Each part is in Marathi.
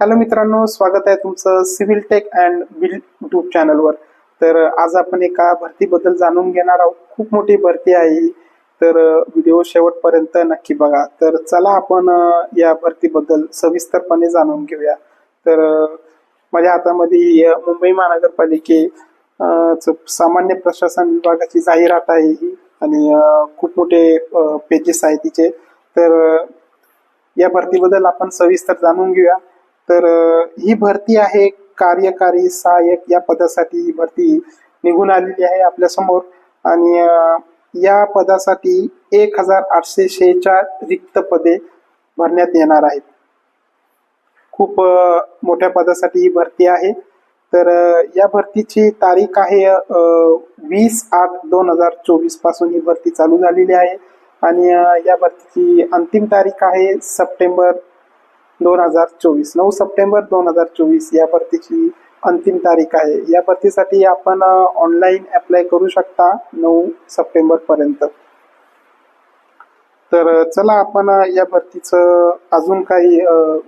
हॅलो मित्रांनो स्वागत आहे तुमचं civil tech and build YouTube चॅनलवर. तर आज आपण एका भरतीबद्दल जाणून घेणार आहोत. खूप मोठी भरती आहे तर व्हिडिओ शेवटपर्यंत नक्की बघा. तर चला आपण या भरतीबद्दल सविस्तरपणे जाणून घेऊया. तर माझ्या हातामध्ये मुंबई महानगरपालिके च सामान्य प्रशासन विभागाची जाहिरात आहे ही आणि खूप मोठे पेजेस आहे तिचे. तर या भरतीबद्दल आपण सविस्तर जाणून घेऊया. तर ही भरती आहे कार्यकारी सहाय्यक या पदासाठी ही भरती निघून आलेली आहे आपल्यासमोर. आणि या पदासाठी एक हजार आठशे शेच्या रिक्त पदे भरण्यात येणार आहेत. खूप मोठ्या पदासाठी ही भरती आहे. तर या भरतीची तारीख आहे वीस आठ दोन हजार चोवीसपासून ही भरती चालू झालेली आहे. आणि या भरतीची अंतिम तारीख आहे सप्टेंबर दोन हजार चोवीस नऊ सप्टेंबर दोन हजार चोवीस या भरतीची अंतिम तारीख आहे. या भरतीसाठी आपण ऑनलाईन अप्लाय करू शकता नऊ सप्टेंबर पर्यंत. तर चला आपण या भरतीचं अजून काही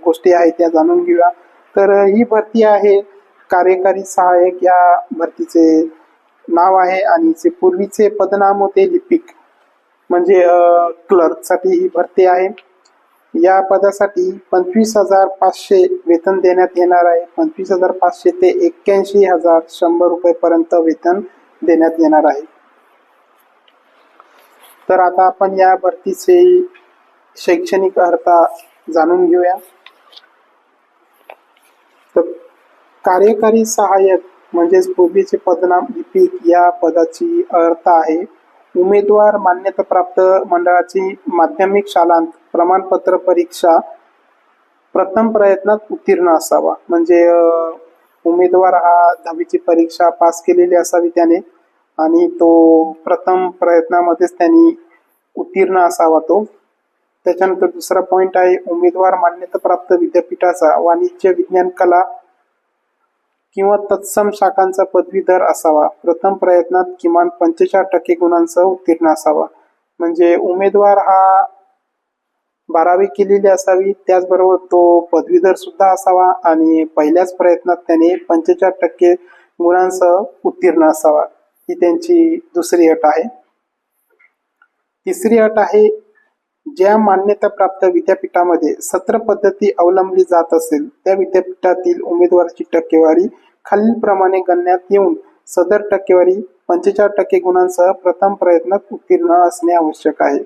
गोष्टी आहेत त्या जाणून घेऊया. तर ही भरती आहे कार्यकारी सहाय्यक या भरतीचे नाव आहे आणि जे पूर्वीचे पदनाम होते लिपिक. म्हणजे क्लर्कसाठी ही भरती आहे. या पदासाठी पंचवीस हजार पाचशे वेतन देण्यात येणार आहे. पंचवीस हजार पाचशे ते एक्क्याऐंशी हजार शंभर रुपये पर्यंत वेतन देण्यात येणार आहे. तर आता आपण या भरतीचे शैक्षणिक अर्हता जाणून घेऊया. तर कार्यकारी सहाय्यक म्हणजेच पूर्वीचे पदनाम लिपिक या पदाची अर्हता आहे. उमेदवार मान्यताप्राप्त मंडळाची माध्यमिक शालांत प्रमाणपत्र परीक्षा प्रथम प्रयत्नात उत्तीर्ण असावा. म्हणजे उमेदवार हा दहावीची परीक्षा पास केलेली असावी त्याने आणि तो प्रथम प्रयत्नामध्येच त्यांनी उत्तीर्ण असावा तो. त्याच्यानंतर दुसरा पॉइंट आहे उमेदवार मान्यताप्राप्त विद्यापीठाचा वाणिज्य विज्ञान कला किंवा तत्सम शाखांचा पदवीधर असावा. प्रथम प्रयत्नात किमान पंचेचाळ टक्के गुणांसह उत्तीर्ण असावा. म्हणजे उमेदवार हा बारावी केलेली असावी त्याचबरोबर तो पदवीधर सुद्धा असावा आणि पहिल्याच प्रयत्नात त्याने पंचेचाळ टक्के गुणांसह उत्तीर्ण असावा. ही त्यांची दुसरी अट आहे. तिसरी अट आहे ज्या मान्यताप्राप्त विद्यापीठामध्ये सत्र पद्धती अवलंबली जात असेल त्या विद्यापीठातील उमेदवाराची टक्केवारी खालीलप्रमाणे गणण्यात येऊन सदर टक्केवारी पंचेचाळीस टक्के गुणांसह प्रथम प्रयत्नात उत्तीर्ण असणे आवश्यक आहे.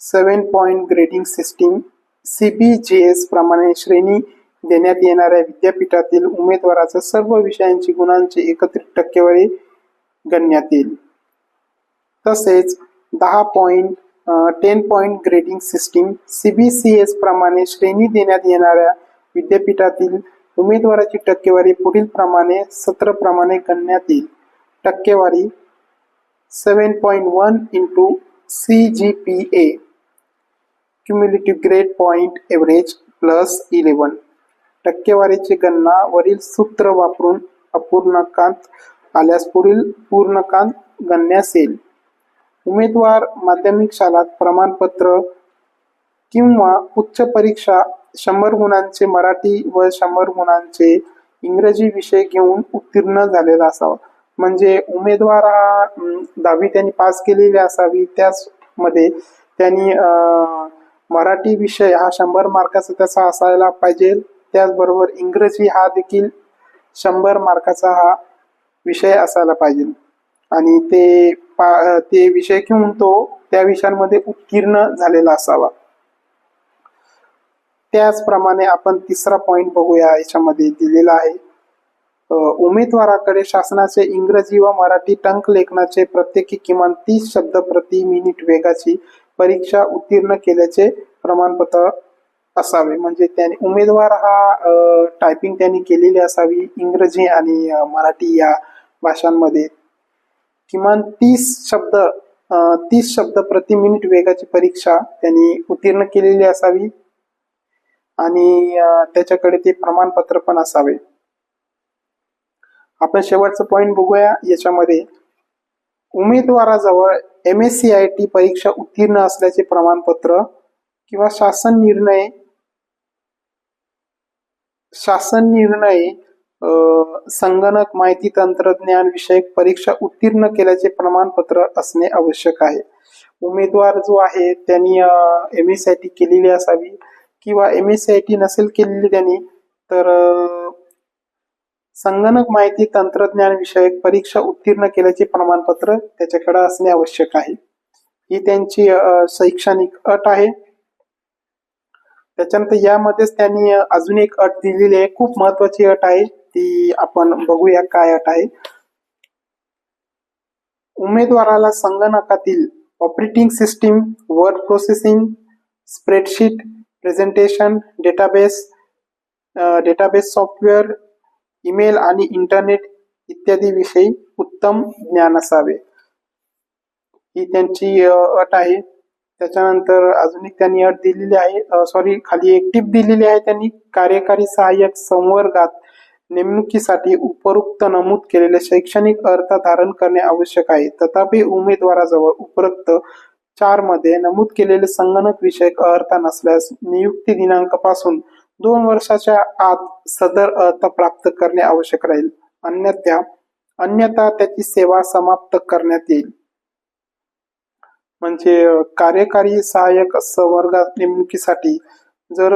Seven point grading system CBGS प्रमाणे श्रेणी देण्यात येणाऱ्या विद्यापीठातील उमेदवाराच्या सर्व विषयांची गुणांची एकत्रित टक्केवारी गणण्यात येईल. तसेच दहा point ten point grading system CBCS प्रमाणे श्रेणी देण्यात येणाऱ्या विद्यापीठातील उमेदवाराची टक्केवारी पुढील प्रमाणे सत्र प्रमाणे गणण्यात येईल. टक्केवारी seven point one into C G P A cumulative grade point average plus eleven टक्केवारीची गणना वरील सूत्र वापरून अपूर्णांकात आल्यास पुढील पूर्णकांत गणण्यास येईल. उमेदवार माध्यमिक शाळात प्रमाणपत्र किंवा उच्च परीक्षा शंभर गुणांचे मराठी व शंभर गुणांचे इंग्रजी विषय घेऊन उत्तीर्ण झालेला असावा. म्हणजे उमेदवार हा दहावी त्यांनी पास केलेली असावी. त्याचमध्ये त्यांनी अं, मराठी विषय हा शंभर मार्काचा त्याचा असायला पाहिजे. त्याचबरोबर इंग्रजी हा देखील शंभर मार्काचा हा विषय असायला पाहिजे. आणि ते पा ते विषय घेऊन तो त्या विषयांमध्ये उत्तीर्ण झालेला असावा. त्याचप्रमाणे आपण तिसरा पॉइंट बघूया याच्यामध्ये दिलेला आहे. उमेदवाराकडे शासनाचे इंग्रजी व मराठी टंक लेखनाचे प्रत्येकी किमान तीस शब्द प्रति मिनिट वेगाची परीक्षा उत्तीर्ण केल्याचे प्रमाणपत्र असावे. म्हणजे त्याने उमेदवार हा टायपिंग त्यांनी केलेली असावी इंग्रजी आणि मराठी या भाषांमध्ये. किमान तीस शब्द तीस शब्द प्रति मिनिट वेगाची परीक्षा त्यांनी उत्तीर्ण केलेली असावी. आणि त्याच्याकडे ते प्रमाणपत्र पण असावे. आपण शेवटचं पॉइंट बघूया. याच्यामध्ये उमेदवाराजवळ M S C I T परीक्षा उत्तीर्ण असल्याचे प्रमाणपत्र किंवा शासन निर्णय शासन निर्णय संगणक माहिती तंत्रज्ञान विषयक परीक्षा उत्तीर्ण केल्याचे प्रमाणपत्र असणे आवश्यक आहे. उमेदवार जो आहे त्यांनी एम एस आय टी केलेली असावी. किंवा M S C I T नसेल केलेली त्यांनी तर संगणक माहिती तंत्रज्ञान विषयक परीक्षा उत्तीर्ण केल्याचे प्रमाणपत्र त्याच्याकडे असणे आवश्यक आहे. ही त्यांची शैक्षणिक अट आहे. त्याच्यानंतर यामध्येच त्यांनी अजून एक अट दिलेली आहे. खूप महत्वाची अट आहे. ती आपण बघूया काय अट आहे. उमेदवाराला संगणकातील operating system word processing spreadsheet presentation database database software email आणि इंटरनेट इत्यादी विषयी उत्तम ज्ञान असावे. ही त्यांची uh, अट आहे. त्याच्यानंतर अजून एक त्यांनी अट दिलेली आहे. Uh, सॉरी खाली एक टीप दिलेली आहे त्यांनी. कार्यकारी सहाय्यक संवर्गात नेमणुकीसाठी उपरोक्त नमूद केलेले शैक्षणिक अर्थ धारण करणे आवश्यक आहे. तथापि उमेदवाराजवळ उपरोक्त चारमध्ये नमूद केलेले संगणक विषयक अर्थ नसल्यास नियुक्ती दिनांकापासून दोन वर्षाच्या आत सदर अर्थ प्राप्त करणे आवश्यक राहील. अन्यथा अन्यथा त्याची सेवा समाप्त करण्यात येईल. म्हणजे कार्यकारी सहाय्यक संवर्गात नेमणुकीसाठी जर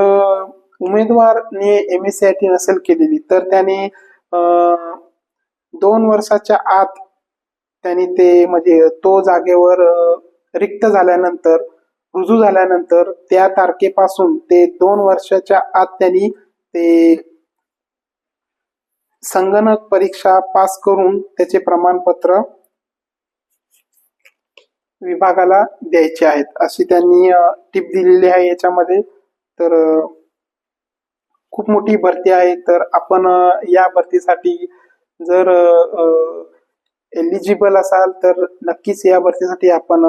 उमेदवारने M S C I T नसेल केलेली तर त्याने दोन वर्षाच्या आत त्याने ते म्हणजे तो जागेवर रिक्त झाल्यानंतर रुजू झाल्यानंतर त्या तारखेपासून ते दोन वर्षाच्या आत त्यांनी ते संगणक परीक्षा पास करून त्याचे प्रमाणपत्र विभागाला द्यायचे आहेत अशी त्यांनी टिप दिलेली आहे याच्यामध्ये. तर खूप मोठी भरती आहे. तर आपण या भरतीसाठी जर एलिजिबल असाल तर नक्कीच या भरतीसाठी आपण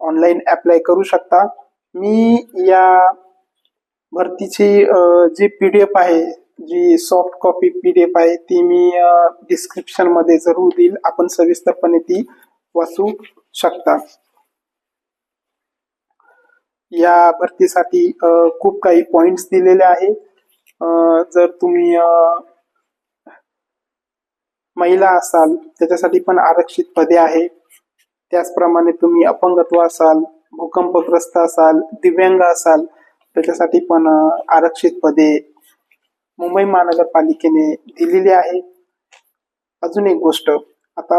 ऑनलाईन अप्लाय करू शकता. मी या भरतीची जी पी डी एफ आहे जी soft copy P D F आहे ती मी डिस्क्रिप्शनमध्ये जरूर देईल. आपण सविस्तरपणे ती वाचू शकता. या भरतीसाठी खूप काही पॉइंट्स दिलेले आहे. जर तुम्ही महिला असाल त्याच्यासाठी पण आरक्षित पदे आहे. त्याचप्रमाणे तुम्ही अपंगत्व असाल भूकंपग्रस्त असाल दिव्यांग असाल त्याच्यासाठी पण आरक्षित पदे मुंबई महानगरपालिकेने दिलेली आहे अजून एक गोष्ट आता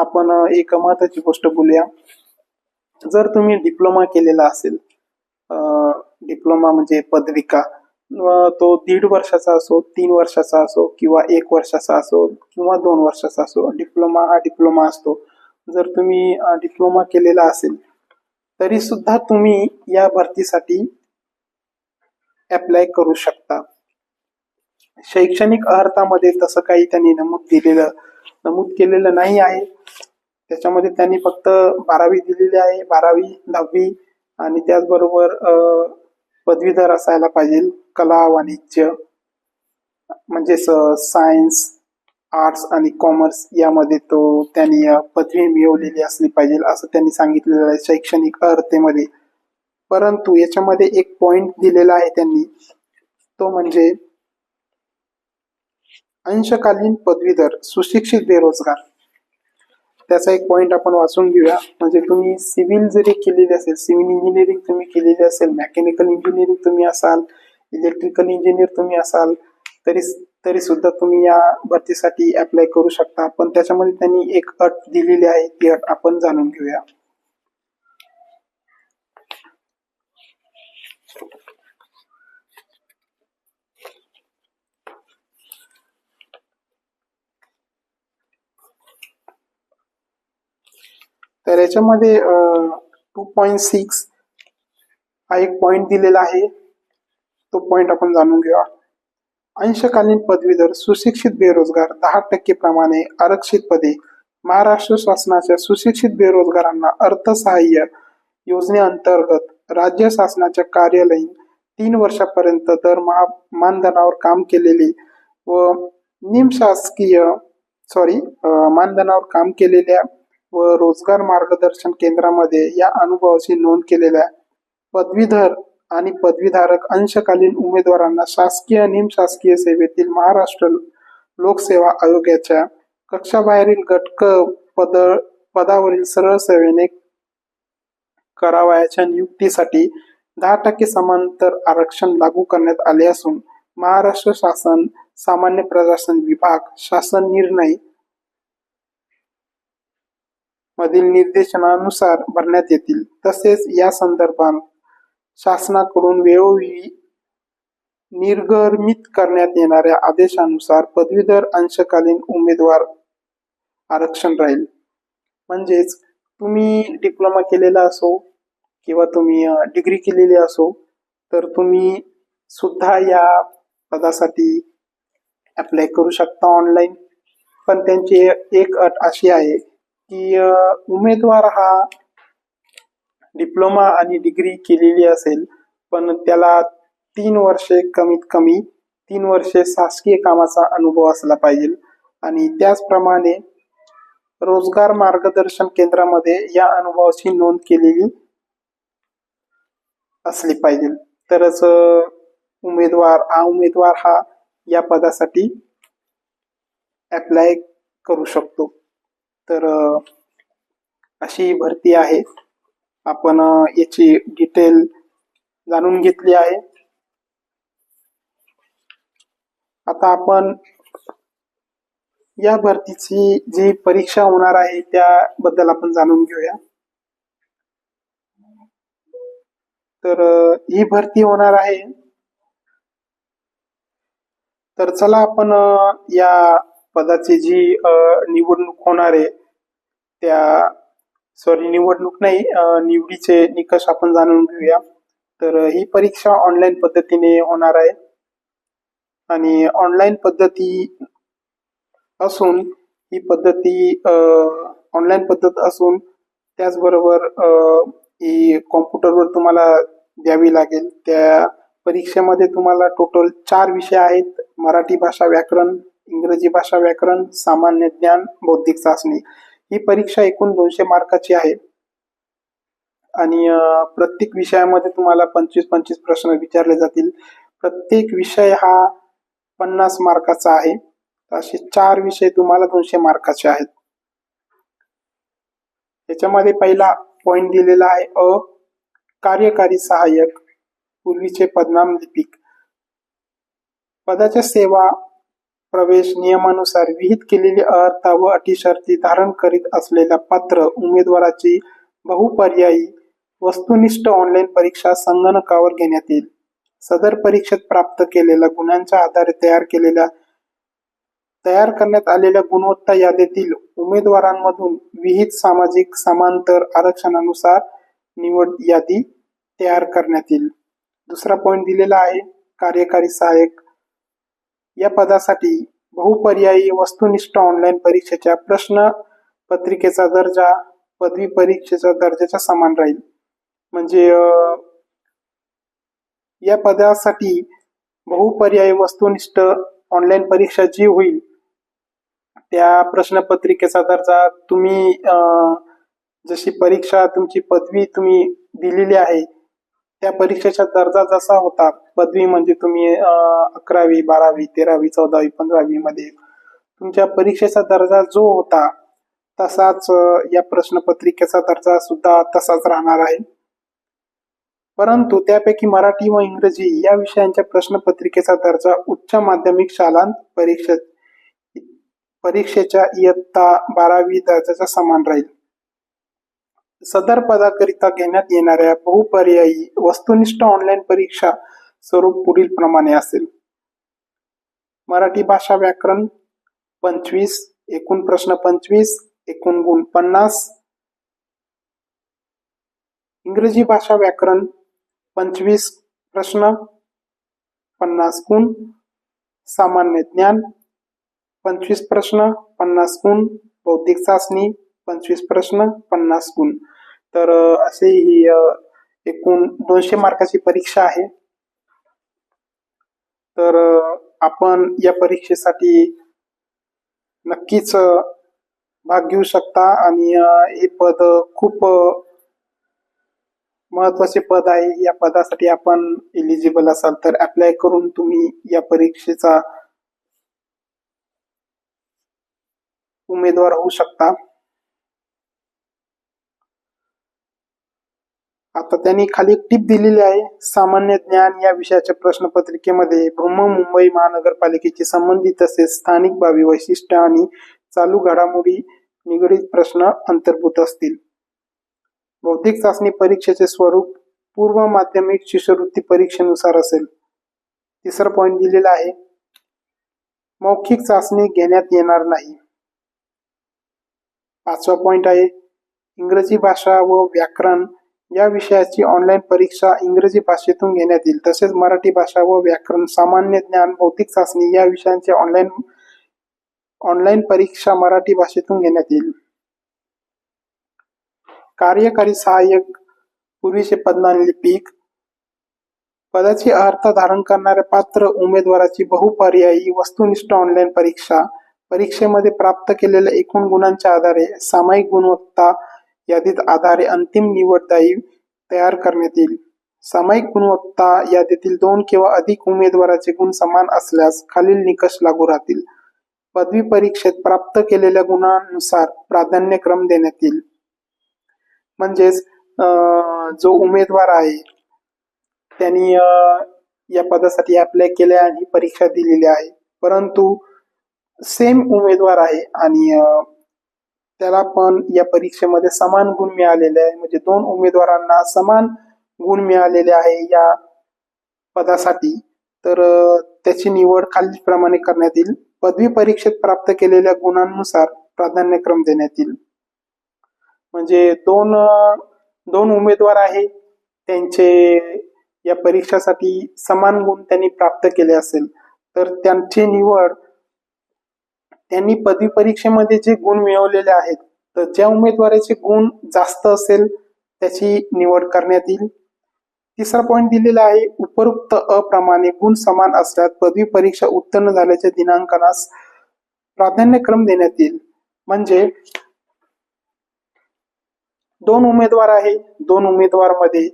आपण एक महत्वाची गोष्ट बोलूया. जर तुम्ही डिप्लोमा केलेला असेल डिप्लोमा म्हणजे पदविका तो दीड वर्षाचा असो तीन वर्षाचा असो किंवा एक वर्षाचा असो किंवा दोन वर्षाचा असो डिप्लोमा हा डिप्लोमा असतो. जर तुम्ही डिप्लोमा केलेला असेल तरी सुद्धा तुम्ही या भरतीसाठी अप्लाय करू शकता. शैक्षणिक अर्थामध्ये तसं काही त्यांनी नमूद दिलेलं नमूद केलेलं नाही आहे. त्याच्यामध्ये त्यांनी फक्त बारावी दिलेली आहे बारावी दहावी आणि त्याचबरोबर पदवीधर असायला पाहिजे कला वाणिज्य म्हणजे सायन्स आर्ट्स आणि कॉमर्स यामध्ये तो त्यांनी पदवी मिळवलेली असली पाहिजे असं त्यांनी सांगितलेलं आहे शैक्षणिक अर्थेमध्ये परंतु याच्यामध्ये एक पॉइंट दिलेला आहे त्यांनी. तो म्हणजे अंशकालीन पदवीधर सुशिक्षित बेरोजगार. त्याचा एक पॉइंट आपण वाचून घेऊया. म्हणजे तुम्ही सिव्हिल जरी केलेली असेल सिव्हिल इंजिनिअरिंग तुम्ही केलेली असेल मेकॅनिकल इंजिनिअरिंग तुम्ही असाल इलेक्ट्रिकल इंजिनियर तुम्ही असाल तरी तरी सुद्धा तुम्ही या भरतीसाठी अप्लाय करू शकता. पण त्याच्यामध्ये त्यांनी एक अट दिलेली आहे ती अट आपण जाणून घेऊया. तर याच्यामध्ये टू पॉईंट सिक्स हा एक पॉइंट दिलेला आहे. तो पॉइंट आपण जाणून घेऊया. अंशकालीन पदवीधर सुशिक्षित बेरोजगार दहा टक्के प्रमाणे आरक्षित पदे. महाराष्ट्र शासनाच्या सुशिक्षित बेरोजगारांना अर्थसहाय्य योजनेअंतर्गत राज्य शासनाच्या कार्यालयीन तीन वर्षापर्यंत दरमहा मानधनावर काम केलेले व निमशासकीय सॉरी मानधनावर काम केलेल्या व रोजगार मार्गदर्शन केंद्रामध्ये या अनुभवाची नोंद केलेल्या पदवीधर आणि पदवीधारक अंशकालीन उमेदवारांना शासकीय निमशासकीय सेवेतील महाराष्ट्र लोकसेवा आयोगाच्या कक्षाबाहेरील गटक पद पदावरील सरळ सेवेने करावयाच्या नियुक्तीसाठी दहा टक्के समांतर आरक्षण लागू करण्यात आले असून महाराष्ट्र शासन सामान्य प्रशासन विभाग शासन निर्णय मधील निर्देशनानुसार भरण्यात येतील. तसेच या संदर्भात शासनाकडून वेळोवेळी निर्गमित करण्यात येणाऱ्या आदेशानुसार पदवीधर अंशकालीन उमेदवार आरक्षण राहील. म्हणजेच तुम्ही डिप्लोमा केलेला असो किंवा तुम्ही डिग्री केलेली असो तर तुम्ही सुद्धा या पदासाठी अप्लाय करू शकता ऑनलाईन पण त्यांची एक अट अशी आहे की उमेदवार हा डिप्लोमा आणि डिग्री केलेली असेल पण त्याला तीन वर्षे कमीत कमी तीन वर्षे शासकीय कामाचा अनुभव असला पाहिजे. आणि त्याचप्रमाणे रोजगार मार्गदर्शन केंद्रामध्ये या अनुभवाची नोंद केलेली असली पाहिजे. तरच उमेदवार हा उमेदवार हा या पदासाठी अप्लाय करू शकतो. तर अशी भरती आहे. आपण याची डिटेल जाणून घेतली आहे. आता आपण या भरतीची जी परीक्षा होणार आहे त्याबद्दल आपण जाणून घेऊया. तर ही भरती होणार आहे. तर चला आपण या पदाची जी अ, निवडणूक होणार आहे त्या सॉरी निवडणूक नाही निवडीचे निकष आपण जाणून घेऊया. तर ही परीक्षा ऑनलाईन पद्धतीने होणार आहे. आणि ऑनलाईन पद्धती असून ही पद्धती ऑनलाईन पद्धत असून त्याचबरोबर अ, ही कॉम्प्युटरवर तुम्हाला द्यावी लागेल. त्या परीक्षेमध्ये तुम्हाला टोटल चार विषय आहेत. मराठी भाषा व्याकरण इंग्रजी भाषा व्याकरण सामान्य ज्ञान बौद्धिक चाचणी. ही परीक्षा एकूण दोनशे मार्काची आहे. आणि प्रत्येक विषयामध्ये तुम्हाला पंचवीस पंचवीस प्रश्न विचारले जातील. प्रत्येक विषय हा पन्नास मार्काचा आहे. असे चार विषय तुम्हाला दोनशे मार्काचे आहेत. याच्यामध्ये पहिला पॉइंट दिलेला आहे अ कार्यकारी सहाय्यक पूर्वीचे पदनाम लिपिक. पदाच्या सेवा प्रवेश नियमानुसार विहित केलेली अर्हता व अटी शर्ती धारण करीत असलेल्या पात्र उमेदवाराची बहुपर्यायी वस्तुनिष्ठ ऑनलाईन परीक्षा संगणकावर घेण्यात येईल. सदर परीक्षेत प्राप्त केलेल्या गुणांच्या आधारे तयार केलेल्या तयार करण्यात आलेल्या गुणवत्ता यादीतील उमेदवारांमधून विहित सामाजिक समांतर आरक्षणानुसार निवड यादी तयार करण्यात येईल. दुसरा पॉइंट दिलेला आहे कार्यकारी सहाय्यक. या पदासाठी बहुपर्यायी वस्तुनिष्ठ ऑनलाईन परीक्षेच्या प्रश्न पत्रिकेचा दर्जा पदवी परीक्षेच्या दर्जाच्या समान राहील. म्हणजे या पदासाठी बहुपर्यायी वस्तुनिष्ठ ऑनलाईन परीक्षा जी होईल त्या प्रश्नपत्रिकेचा दर्जा तुम्ही जशी परीक्षा तुमची पदवी तुम्ही दिलेली आहे त्या परीक्षेचा दर्जा जसा होता पदवी म्हणजे तुम्ही अकरावी बारावी तेरावी चौदावी पंधरावी मध्ये तुमच्या परीक्षेचा दर्जा जो होता तसाच या प्रश्नपत्रिकेचा दर्जा सुद्धा तसाच राहणार आहे. परंतु त्यापैकी मराठी व इंग्रजी या विषयांच्या प्रश्नपत्रिकेचा दर्जा उच्च माध्यमिक शालांत परीक्षे परीक्षेच्या इयत्ता बारावी दर्जाच्या समान राहील. सदर पदाकरिता घेण्यात येणाऱ्या बहुपर्यायी वस्तुनिष्ठ ऑनलाईन परीक्षा स्वरूप पुढील प्रमाणे असेल. मराठी भाषा व्याकरण पंचवीस एकूण प्रश्न पंचवीस एकूण गुण पन्नास. इंग्रजी भाषा व्याकरण पंचवीस प्रश्न पन्नास गुण. सामान्य ज्ञान पंचवीस प्रश्न पन्नास गुण. बौद्धिक चाचणी पंचवीस प्रश्न पन्नास गुण. तर असे ही एकूण दोनशे मार्काची परीक्षा आहे. तर आपण या परीक्षेसाठी नक्कीच भाग घेऊ शकता आणि हे पद खूप महत्त्वाचे पद आहे. या पदासाठी आपण एलिजिबल असाल तर अप्लाय करून तुम्ही या परीक्षेचा उमेदवार होऊ शकता. आता त्यांनी खाली एक टीप दिलेली आहे. सामान्य ज्ञान या विषयाच्या प्रश्नपत्रिकेमध्ये ब्रह्म मुंबई महानगरपालिकेची संबंधित तसेच स्थानिक बाबी वैशिष्ट्य आणि चालू घडामोडी निगडीत प्रश्न अंतर्भूत असतील. बौद्धिक चाचणी परीक्षेचे स्वरूप पूर्व माध्यमिक शिष्यवृत्ती परीक्षेनुसार असेल. तिसरा पॉइंट दिलेला आहे. मौखिक चाचणी घेण्यात येणार नाही. पाचवा पॉइंट आहे. इंग्रजी भाषा व व्याकरण या विषयाची ऑनलाईन परीक्षा इंग्रजी भाषेतून घेण्यात येईल. तसेच मराठी भाषा व व्याकरण सामान्य ज्ञान भौतिक चाचणी या विषयांची ऑनलाईन ऑनलाईन परीक्षा मराठी भाषेतून घेण्यात येईल. कार्यकारी सहाय्यक पूर्वीचे पदनाम पीक पदाची अर्थ धारण करणाऱ्या पात्र उमेदवाराची बहुपर्यायी वस्तुनिष्ठ ऑनलाईन परीक्षा परीक्षेमध्ये प्राप्त केलेल्या एकूण गुणांच्या आधारे सामायिक गुणवत्ता यादीत आधारे अंतिम निवडताई तयार करण्यात येईल. सामायिक गुणवत्ता यादीतील दोन किंवा अधिक उमेदवाराचे गुण समान असल्यास खालील निकष लागू राहतील. पदवी परीक्षेत प्राप्त केलेल्या गुणांनुसार प्राधान्यक्रम देण्यात येईल. म्हणजेच जो उमेदवार आहे त्यांनी या पदासाठी अप्लाय केले आणि परीक्षा दिलेली आहे. परंतु सेम उमेदवार आहे आणि त्याला पण या परीक्षेमध्ये समान गुण मिळालेले आहे. म्हणजे दोन उमेदवारांना समान गुण मिळालेले आहे या पदासाठी. तर त्याची निवड खालीलप्रमाणे करण्यात येईल. पदवी परीक्षेत प्राप्त केलेल्या गुणांनुसार प्राधान्यक्रम देण्यात येईल. म्हणजे दोन दोन उमेदवार आहे त्यांचे या परीक्षासाठी समान गुण त्यांनी प्राप्त केले असेल तर त्यांची निवड त्यांनी पदवी परीक्षेमध्ये जे गुण मिळवलेले आहेत तर ज्या उमेदवाराचे गुण जास्त असेल त्याची निवड करण्यात येईल. तिसरा पॉईंट दिलेला आहे उपरोक्त अप्रमाणे गुण समान असल्यास पदवी परीक्षा उत्तीर्ण झाल्याच्या दिनांकनास प्राधान्यक्रम देण्यात येईल. म्हणजे दोन उमेदवार आहे दोन उमेदवारमध्ये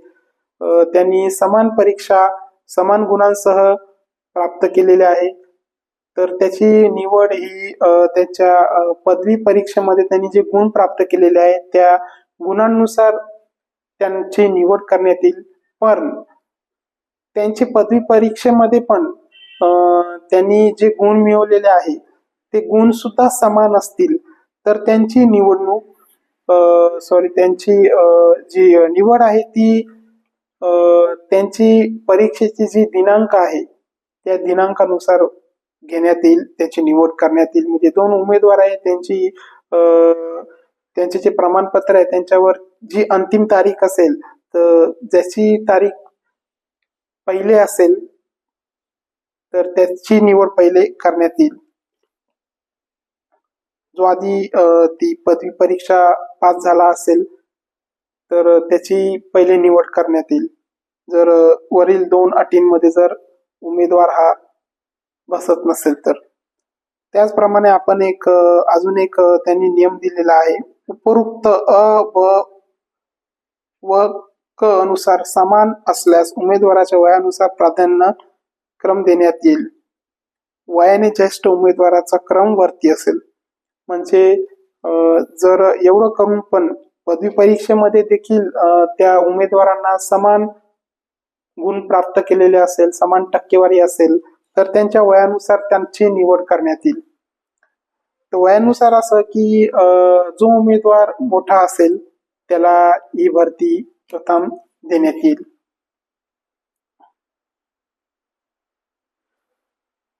त्यांनी समान परीक्षा समान गुणांसह प्राप्त केलेले आहे. तर त्याची निवड ही त्याच्या पदवी परीक्षेमध्ये त्यांनी जे गुण प्राप्त केलेले आहेत त्या गुणांनुसार त्यांची निवड करण्यात येईल. पण त्यांची पदवी परीक्षेमध्ये पण त्यांनी जे गुण मिळवलेले आहे ते गुण सुद्धा समान असतील. तर त्यांची निवडणूक सॉरी त्यांची जी निवड आहे ती त्यांची परीक्षेची जी दिनांक आहे त्या दिनांकानुसार घेण्यात येईल त्याची निवड करण्यात येईल म्हणजे दोन उमेदवार आहेत त्यांची त्यांचे जे प्रमाणपत्र आहे त्यांच्यावर जी अंतिम तारीख असेल तर ज्याची तारीख पहिले असेल तर त्याची निवड पहिले करण्यात येईल जो आधी ती पदवी परीक्षा पास झाला असेल तर त्याची पहिले निवड करण्यात येईल जर वरील दोन अटींमध्ये जर उमेदवार हा बसत नसेल तर. त्याचप्रमाणे आपण एक अजून एक त्यांनी नियम दिलेला आहे. उपरोक्त अ ब व क अनुसार समान असल्यास उमेदवाराच्या वयानुसार प्राधान्य क्रम देण्यात येईल. वयाने ज्येष्ठ उमेदवाराचा क्रम वरती असेल. म्हणजे जर एवढं करून पण पदवी परीक्षेमध्ये देखील त्या उमेदवारांना समान गुण प्राप्त केलेले असेल समान टक्केवारी असेल तर त्यांच्या वयानुसार त्यांची निवड करण्यात येईल. तर वयानुसार असं की जो उमेदवार मोठा असेल त्याला ही भरती प्रथम देण्यात येईल.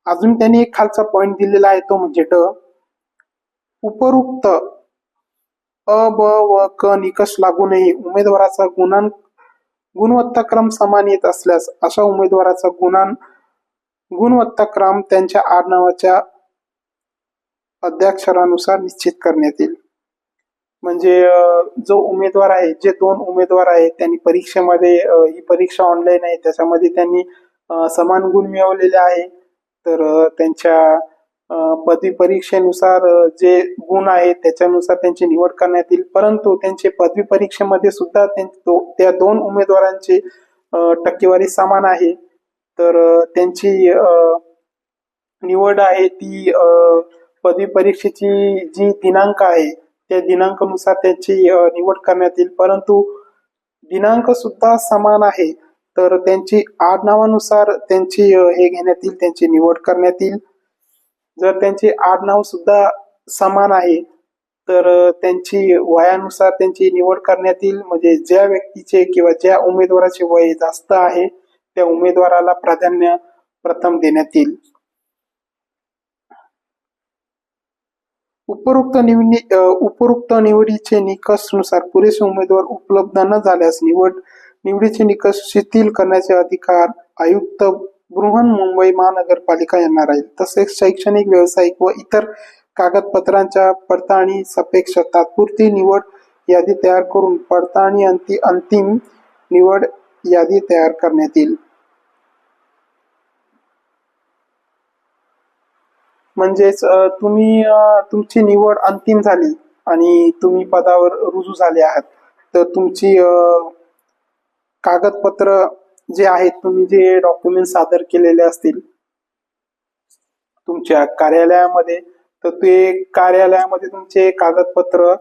अजून त्यांनी एक खालचा पॉइंट दिलेला आहे तो म्हणजे ड. उपरुक्त अ ब व क निकष लागू नये. उमेदवाराचा गुणां गुणवत्ताक्रम समान येत असल्यास अशा उमेदवाराचा गुणांक गुणवत्ताक्रम त्यांच्या आडनावाच्या अध्याक्षरानुसार निश्चित करण्यात येईल. म्हणजे जो उमेदवार आहे जे दोन उमेदवार आहेत त्यांनी परीक्षेमध्ये ही परीक्षा ऑनलाईन आहे त्याच्यामध्ये त्यांनी समान गुण मिळवलेले आहे. तर त्यांच्या पदवी परीक्षेनुसार जे गुण आहेत त्याच्यानुसार त्यांची निवड करण्यात येईल. परंतु त्यांचे पदवी परीक्षेमध्ये सुद्धा त्यां- त्या दोन उमेदवारांची टक्केवारी समान आहे. तर त्यांची निवड आहे ती पदवी परीक्षेची जी दिनांक आहे त्या दिनांकानुसार त्यांची निवड करण्यात येईल. परंतु दिनांक सुद्धा समान आहे. तर त्यांची आडनावानुसार त्यांची हे घेण्यात येईल त्यांची निवड करण्यात येईल. जर त्यांचे आडनाव सुद्धा समान आहे तर त्यांची वयानुसार त्यांची निवड करण्यात येईल. म्हणजे ज्या व्यक्तीचे किंवा ज्या उमेदवाराचे वय जास्त आहे त्या उमेदवाराला प्राधान्य प्रथम देण्यात येईल. उपरोक्त निवडी उपरोक्त निवडीचे निकषनुसार पुरेसे उमेदवार उपलब्ध न झाल्यास निवड निवडीचे निकष शिथिल करण्याचे अधिकार आयुक्त बृहन मुंबई महानगरपालिका यांना राहील. तसेच शैक्षणिक व्यावसायिक व इतर कागदपत्रांच्या पडताळणी सापेक्ष तात्पुरती निवड यादी तयार करून पडताळणी अंतिम निवड यादी तयार करण्यात येईल. म्हणजेच तुम्ही तुमची निवड अंतिम झाली आणि तुम्ही पदावर रुजू झाले आहात. तर तुमची कागदपत्र जे आहेत तुम्ही जे डॉक्युमेंट सादर केलेले असतील तुमच्या कार्यालयामध्ये तर ते कार्यालयामध्ये तुमचे कागदपत्र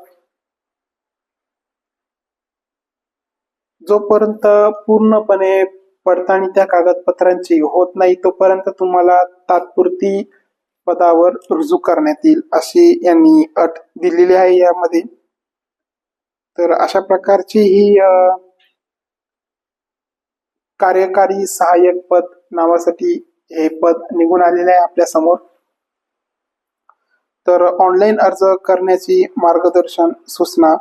जोपर्यंत पूर्णपणे पडताळणी त्या कागदपत्रांची होत नाही तोपर्यंत तुम्हाला तात्पुरती पदावर रुजू करण्यात येईल अशी यांनी अट दिलेली आहे यामध्ये. तर अशा प्रकारची ही कार्यकारी सहाय्यक पद नावासाठी हे पद निघून आलेले आहे आपल्यासमोर. तर ऑनलाईन अर्ज करण्याची मार्गदर्शन सूचना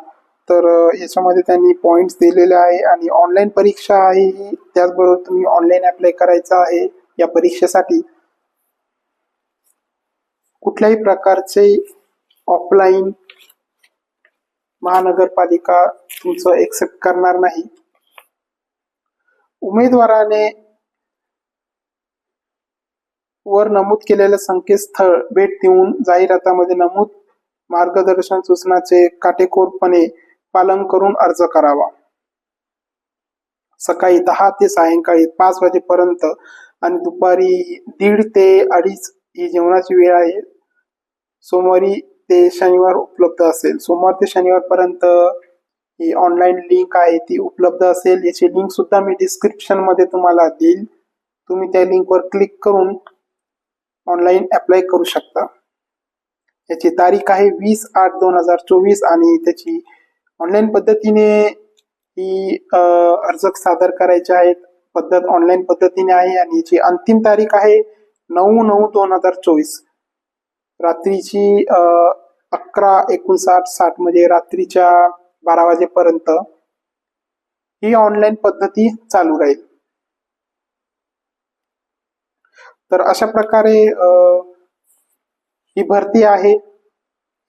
तर याच्यामध्ये त्यांनी पॉइंट्स दिलेले आहे आणि ऑनलाईन परीक्षा आहे ही. त्याचबरोबर तुम्ही ऑनलाईन अप्लाय करायचं आहे या परीक्षेसाठी. कुठल्याही प्रकारचे ऑफलाईन महानगरपालिका तुमचं एक्सेप्ट करणार नाही. उमेदवाराने वर नमूद केलेलं संकेतस्थळ भेट देऊन जाहिरातामध्ये नमूद मार्गदर्शन सूचनाचे काटेकोरपणे पालन करून अर्ज करावा. सकाळी दहा ते सायंकाळी पाच वाजेपर्यंत आणि दुपारी दीड ते अडीच ही जेवणाची वेळ आहे. सोमवारी ते शनिवार उपलब्ध असेल. सोमवार ते शनिवारपर्यंत ही ऑनलाईन लिंक आहे ती उपलब्ध असेल. याची लिंक सुद्धा मी डिस्क्रिप्शनमध्ये तुम्हाला देईल. तुम्ही त्या लिंकवर क्लिक करून ऑनलाईन अप्लाय करू शकता. याची तारीख आहे वीस आठ दोन हजार चोवीस आणि त्याची ऑनलाईन पद्धतीने ही अर्ज सादर करायचे आहेत. पद्धत ऑनलाईन पद्धतीने आहे आणि याची अंतिम तारीख आहे नऊ नऊ दोन हजार चोवीस. रात्रीची अकरा एकोणसाठ साठ म्हणजे रात्रीच्या बारा वाजेपर्यंत ही ऑनलाईन पद्धती चालू राहील. तर अशा प्रकारे ही भरती आहे.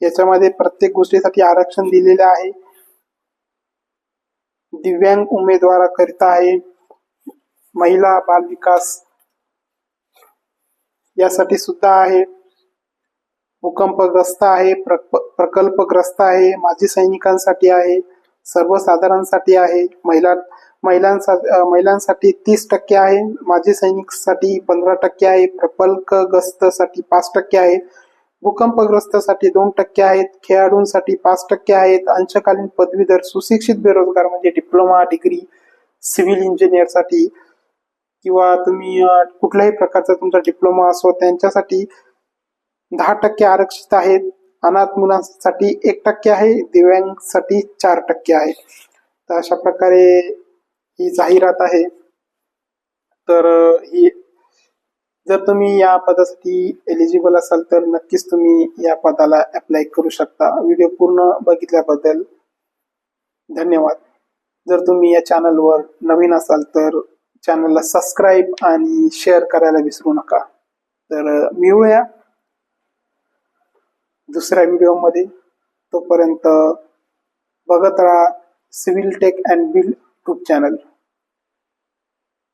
याच्यामध्ये प्रत्येक गोष्टीसाठी आरक्षण दिलेले आहे. दिव्यांग उमेदवाराकरिता आहे. महिला बाल विकास यासाठी सुद्धा आहे. भूकंपग्रस्त आहे प्रकल्पग्रस्त आहे माजी सैनिकांसाठी आहे सर्वसाधारणसाठी आहे महिला महिलांसाठी महिलांसाठी तीस टक्के आहे माजी सैनिकसाठी पंधरा टक्के आहे प्रकल्पग्रस्तसाठी पाच टक्के आहे भूकंपग्रस्तसाठी दोन टक्के आहेत खेळाडूंसाठी पाच टक्के आहेत अंशकालीन पदवीधर सुशिक्षित बेरोजगार म्हणजे डिप्लोमा डिग्री सिव्हिल इंजिनियरसाठी किंवा तुम्ही कुठल्याही प्रकारचा तुमचा डिप्लोमा असो त्यांच्यासाठी दहा टक्के आरक्षित आहेत. अनाथ मुलांसाठी एक टक्के आहे. दिव्यांगसाठी चार टक्के आहे. तर अशा प्रकारे ही जाहिरात आहे. तर ही जर तुम्ही या पदासाठी एलिजिबल असाल तर नक्कीच तुम्ही या पदाला अप्लाय करू शकता. व्हिडिओ पूर्ण बघितल्याबद्दल धन्यवाद. जर तुम्ही या चॅनलवर नवीन असाल तर चॅनलला सबस्क्राईब आणि शेअर करायला विसरू नका. तर मिळूया. दुसऱ्या व्हिडिओमध्ये तोपर्यंत बघत राहा civil tech and build tube channel